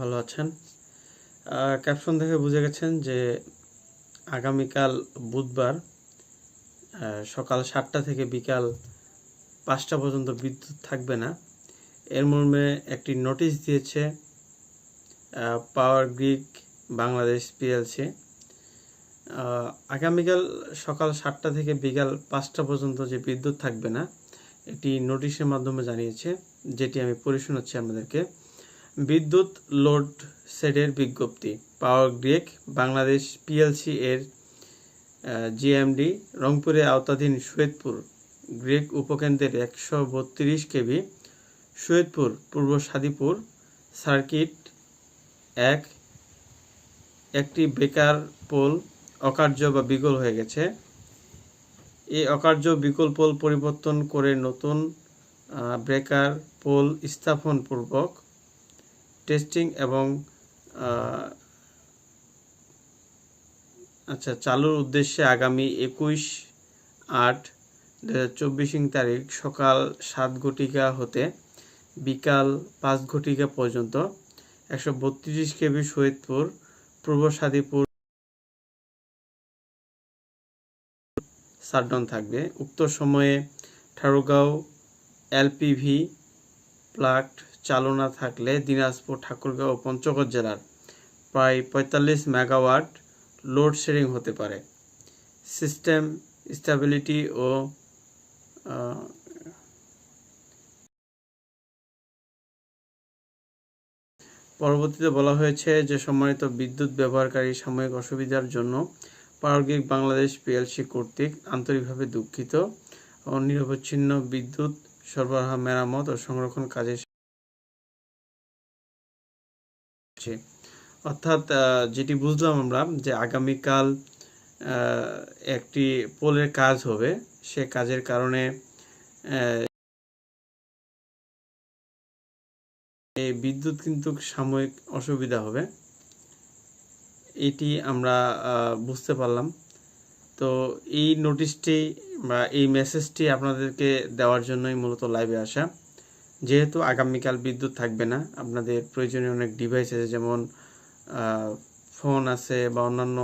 ভালো আছেন। ক্যাপশন দেখে বুঝে গেছেন যে আগামীকাল বুধবার সকাল সাতটা থেকে বিকাল পাঁচটা পর্যন্ত বিদ্যুৎ থাকবে না। এর মর্মে একটি নোটিশ দিয়েছে পাওয়ার গ্রিক বাংলাদেশ পিএলসি আগামীকাল সকাল সাতটা থেকে বিকাল পাঁচটা পর্যন্ত যে বিদ্যুৎ থাকবে না, এটি নোটিশের মাধ্যমে জানিয়েছে, যেটি আমি পড়ে শোনাচ্ছি আপনাদেরকে। বিদ্যুৎ লোড সেটের বিজ্ঞপ্তি। পাওয়ার গ্রেক, বাংলাদেশ পিএলসি এর জিএমডি রংপুরের আওতাধীন সৈয়দপুর, গ্রেক উপকেন্দ্রের একশো বত্রিশ কেবি, সৈয়দপুর, পূর্ব সাদিপুর, সার্কিট এক, একটি বেকার পোল অকার্য বা বিকল হয়ে গেছে। এই অকার্য বিকল পোল পরিবর্তন করে নতুন ব্রেকার পোল স্থাপন পূর্বক টেস্টিং এবং আচ্ছা চালুর উদ্দেশ্যে আগামী একুশ আট দু হাজার চব্বিশ তারিখ সকাল সাত ঘটিকা হতে বিকাল পাঁচ ঘটিকা পর্যন্ত একশো বত্রিশ কেবি সৈয়দপুর, পূর্ব সাদিপুর শাটডাউন থাকবে। উক্ত সময়ে ঠাকুরগাঁও এলপিভি প্লান্ট চালু না থাকলে দিনাজপুর, ঠাকুরগাঁও পঞ্চগড় জেলার প্রায় পঁয়তাল্লিশ মেগাওয়াট লোডশেডিং হতে পারে। সিস্টেম স্টেবিলিটি ও পরবর্তীতে বলা হয়েছে যে সম্মানিত বিদ্যুৎ ব্যবহারকারী সাময়িক অসুবিধার জন্য পাওয়ারগ্রিক বাংলাদেশ পিএলসি কর্তৃক আন্তরিকভাবে দুঃখিত ও নিরবচ্ছিন্ন বিদ্যুৎ সরবরাহ, মেরামত ও সংরক্ষণ কাজে অর্থাৎ যেটি বুঝলাম আমরা যে আগামীকাল একটি পোলের কাজ হবে। সে কাজের কারণে এই বিদ্যুৎ কিন্তু সাময়িক অসুবিধা হবে। এটি আমরা বুঝতে পারলাম। তো এই নোটিশটি বা এই মেসেজটি আপনাদেরকে দেওয়ার জন্যই মূলত লাইভে আসা। যেহেতু আগামীকাল বিদ্যুৎ থাকবে না, আপনাদের প্রয়োজনীয় অনেক ডিভাইস আছে, যেমন ফোন আছে বা অন্যান্য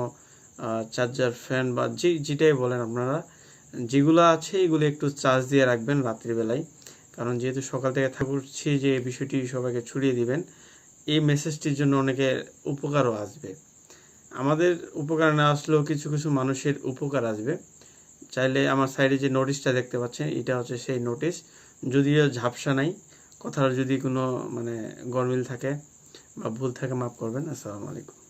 চার্জার ফ্যান বা যে, যেটাই বলেন আপনারা, যেগুলো আছে এগুলো একটু চার্জ দিয়ে রাখবেন রাত্রিবেলায় কারণ যেহেতু সকাল থেকে থাকুচ্ছি যে বিষয়টি সবাইকে ছড়িয়ে দিবেন, এই মেসেজটির জন্য অনেকের উপকারও আসবে। আমাদের উপকার না আসলেও কিছু কিছু মানুষের উপকার আসবে। চাইলে আমার সাইডে যে নোটিশটা দেখতে পাচ্ছেন, এটা হচ্ছে সেই নোটিশ যদিও ঝাপসা নাই, কথার যদি কোনো মানে গরমিল থাকে বা ভুল থাকে, মাফ করবেন। আসসালামু আলাইকুম।